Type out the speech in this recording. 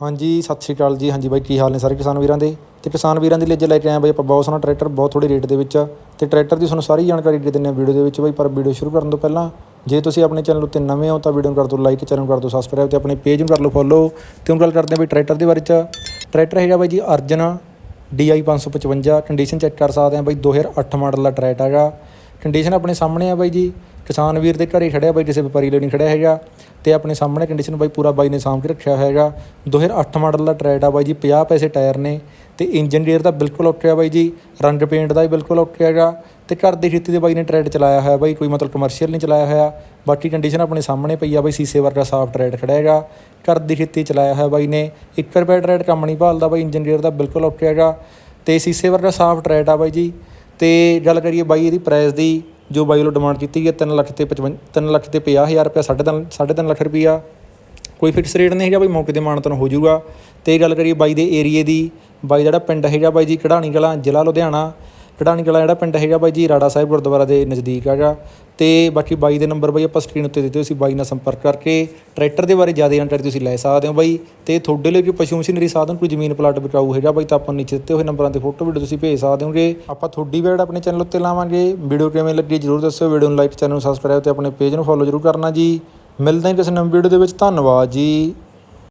ਹਾਂਜੀ, ਸਤਿ ਸ਼੍ਰੀ ਅਕਾਲ ਜੀ। ਹਾਂਜੀ ਬਾਈ, ਕੀ ਹਾਲ ਨੇ ਸਾਰੇ ਕਿਸਾਨ ਵੀਰਾਂ ਦੇ? ਤੇ ਕਿਸਾਨ ਵੀਰਾਂ ਦੇ ਲਈ ਅੱਜ ਲੈ ਕੇ ਆਏ ਬਾਈ ਆਪਾਂ ਬਹੁਤ ਸੋਹਣਾ ਟਰੈਕਟਰ, ਬਹੁਤ ਥੋੜੀ ਰੇਟ ਦੇ ਵਿੱਚ। ਤੇ ਟਰੈਕਟਰ ਦੀ ਤੁਹਾਨੂੰ ਸਾਰੀ ਜਾਣਕਾਰੀ ਦੇ ਦਿੰਦੇ ਹਾਂ ਵੀਡੀਓ ਦੇ ਵਿੱਚ ਬਾਈ, ਪਰ ਵੀਡੀਓ ਸ਼ੁਰੂ ਕਰਨ ਤੋਂ ਪਹਿਲਾਂ ਜੇ ਤੁਸੀਂ ਆਪਣੇ ਚੈਨਲ ਉੱਤੇ ਨਵੇਂ ਹੋ ਤਾਂ ਵੀਡੀਓ ਨੂੰ ਕਰ ਦਿਓ ਲਾਈਕ, ਚੈਨਲ ਨੂੰ ਕਰ ਦਿਓ ਸਬਸਕ੍ਰਾਈਬ ਤੇ ਆਪਣੇ ਪੇਜ ਨੂੰ ਕਰ ਲਓ ਫੋਲੋ ਤੇ ਹੁਣ ਗੱਲ ਕਰਦੇ ਹਾਂ ਬਾਈ ਟਰੈਕਟਰ ਦੇ ਬਾਰੇ ਚ। ਟਰੈਕਟਰ ਹੈਗਾ ਬਾਈ ਜੀ ਅਰਜਨ DI 555 ਕੰਡੀਸ਼ਨ ਚੈੱਕ ਕਰ ਸਕਦੇ ਹਾਂ ਬਾਈ 2008 ਮਾਡਲ ਦਾ ਟਰੈਕਟਰ ਹੈਗਾ। ਕੰਡੀਸ਼ਨ ਆਪਣੇ ਸਾਹਮਣੇ ਆ ਬਾਈ ਜੀ। ਕਿਸਾਨ ਵੀਰ ਦੇ ਘਰੇ ਖੜਿਆ ਬਾਈ, ਕਿਸੇ ਵਪਾਰੀ ਲਈ ਨਹੀਂ ਖੜਿਆ ਹੈਗਾ ਤੇ ਆਪਣੇ ਸਾਹਮਣੇ ਕੰਡੀਸ਼ਨ ਬਾਈ ਪੂਰਾ ਬਾਈ ਨੇ ਸਾਂਭ ਕੇ ਰੱਖਿਆ ਹੋਇਆ ਹੈਗਾ 2008 ਮਾਡਲ ਦਾ ਟਰੈਟ ਆ ਬਾਈ ਜੀ 50 ਪੈਸੇ ਟਾਇਰ ਨੇ ਤੇ ਇੰਜਨ ਗੇਅਰ ਦਾ ਬਿਲਕੁਲ ਓਕੇ ਆ ਬਾਈ ਜੀ, ਰੰਗ ਪੇਂਟ ਦਾ ਵੀ ਬਿਲਕੁਲ ਓਕੇ ਹੈਗਾ ਤੇ ਘਰ ਦੀ ਖੇਤੀ ਦੇ ਬਾਈ ਨੇ ਟਰੈਟ ਚਲਾਇਆ ਹੋਇਆ ਬਾਈ, ਕੋਈ ਮਤਲਬ ਕਮਰਸ਼ੀਅਲ ਨਹੀਂ ਚਲਾਇਆ ਹੋਇਆ। ਬਾਕੀ ਕੰਡੀਸ਼ਨ ਆਪਣੇ ਸਾਹਮਣੇ ਪਈ ਆ ਬਾਈ, ਸੀਸੇ ਵਰਗਾ ਸਾਫ਼ ਟਰੈਟ ਖੜਿਆ ਹੈਗਾ। ਘਰ ਦੀ ਖੇਤੀ ਚਲਾਇਆ ਹੋਇਆ ਬਾਈ ਨੇ 1 ਰੁਪਏ ਟਰੈਟ ਕੰਮ ਨਹੀਂ ਭਾਲਦਾ ਬਾਈ ਇੰਜਨ ਗੇਅਰ ਦਾ ਬਿਲਕੁਲ ਓਕੇ ਹੈਗਾ ਤੇ ਸੀਸੇ ਵਰਗਾ ਸਾਫ਼ ਟਰੈਟ ਆ ਬਾਈ ਜੀ। ਤੇ ਗੱਲ ਕਰੀਏ ਬਾਈ ਇਹਦੀ ਪ੍ਰਾਈਸ ਦੀ ਜੋ ਬਾਈ ਵੱਲੋਂ ਡਿਮਾਂਡ ਕੀਤੀ ਗਈ 3 ਲੱਖ ਤੇ 55 3 ਲੱਖ ਤੇ 50000 ਰੁਪਏ 3.5 3.5 ਲੱਖ ਰੁਪਈਆ ਕੋਈ ਫਿਕਸ ਰੇਟ ਨਹੀਂ ਹੈਗਾ ਬਾਈ, ਮੌਕੇ ਤੇ ਮਾਨਤਨ ਹੋ ਜਾਊਗਾ। ਤੇ ਗੱਲ ਕਰੀਏ ਬਾਈ ਦੇ ਏਰੀਏ ਦੀ, ਬਾਈ ਜਿਹੜਾ ਪਿੰਡ ਹੈਗਾ, ਬਾਈ ਜੀ ਕਢਾਣੀ ਕਲਾਂ ਜ਼ਿਲ੍ਹਾ ਲੁਧਿਆਣਾ। ਕਢਾਣੀ ਕਲਾਂ ਜਿਹੜਾ ਪਿੰਡ ਹੈਗਾ ਬਾਈ ਜੀ ਰਾੜਾ ਸਾਹਿਬ ਗੁਰਦੁਆਰਾ ਦੇ ਨਜ਼ਦੀਕ ਹੈਗਾ ਤੇ ਬਾਕੀ ਬਾਈ ਦੇ ਨੰਬਰ ਬਾਈ ਆਪਾਂ ਸਕਰੀਨ ਉੱਤੇ ਦਿੱਤੇ ਤੁਸੀਂ ਬਾਈ ਨਾਲ ਸੰਪਰਕ ਕਰਕੇ ਟਰੈਕਟਰ ਦੇ ਬਾਰੇ ਜ਼ਿਆਦਾ ਜਾਣਕਾਰੀ ਤੁਸੀਂ ਲੈ ਸਕਦੇ ਹੋ ਬਾਈ ਤੇ ਤੁਹਾਡੇ ਲਈ ਕੋਈ ਪਸ਼ੂ ਮਸ਼ੀਨਰੀ ਸਾਧਨ ਕੋਈ ਜ਼ਮੀਨ ਪਲਾਟ ਬਚਾਊ ਹੈਗਾ ਬਾਈ ਤਾਂ ਆਪਾਂ ਨੀਚੇ ਦਿੱਤੇ ਹੋਏ ਨੰਬਰਾਂ ਤੇ ਫੋਟੋ ਵੀਡੀਓ ਤੁਸੀਂ ਭੇਜ ਸਕਦੇ ਹੋਗੇ। ਆਪਾਂ ਤੁਹਾਡੀ ਵੇੜ ਆਪਣੇ ਚੈਨਲ ਉੱਤੇ ਲਾਵਾਂਗੇ। ਵੀਡੀਓ ਕਿਵੇਂ ਲੱਗੀ ਜਰੂਰ ਦੱਸਿਓ। ਵੀਡੀਓ ਨੂੰ ਲਾਈਕ ਚੈਨਲ ਨੂੰ ਸਬਸਕ੍ਰਾਈਬ ਤੇ ਆਪਣੇ ਪੇਜ ਨੂੰ ਫੋਲੋ ਜਰੂਰ ਕਰਨਾ ਜੀ। ਮਿਲਦੇ ਹਾਂ ਕਿਸੇ ਨਵੀਂ ਵੀਡੀਓ ਦੇ ਵਿੱਚ। ਧੰਨਵਾਦ ਜੀ।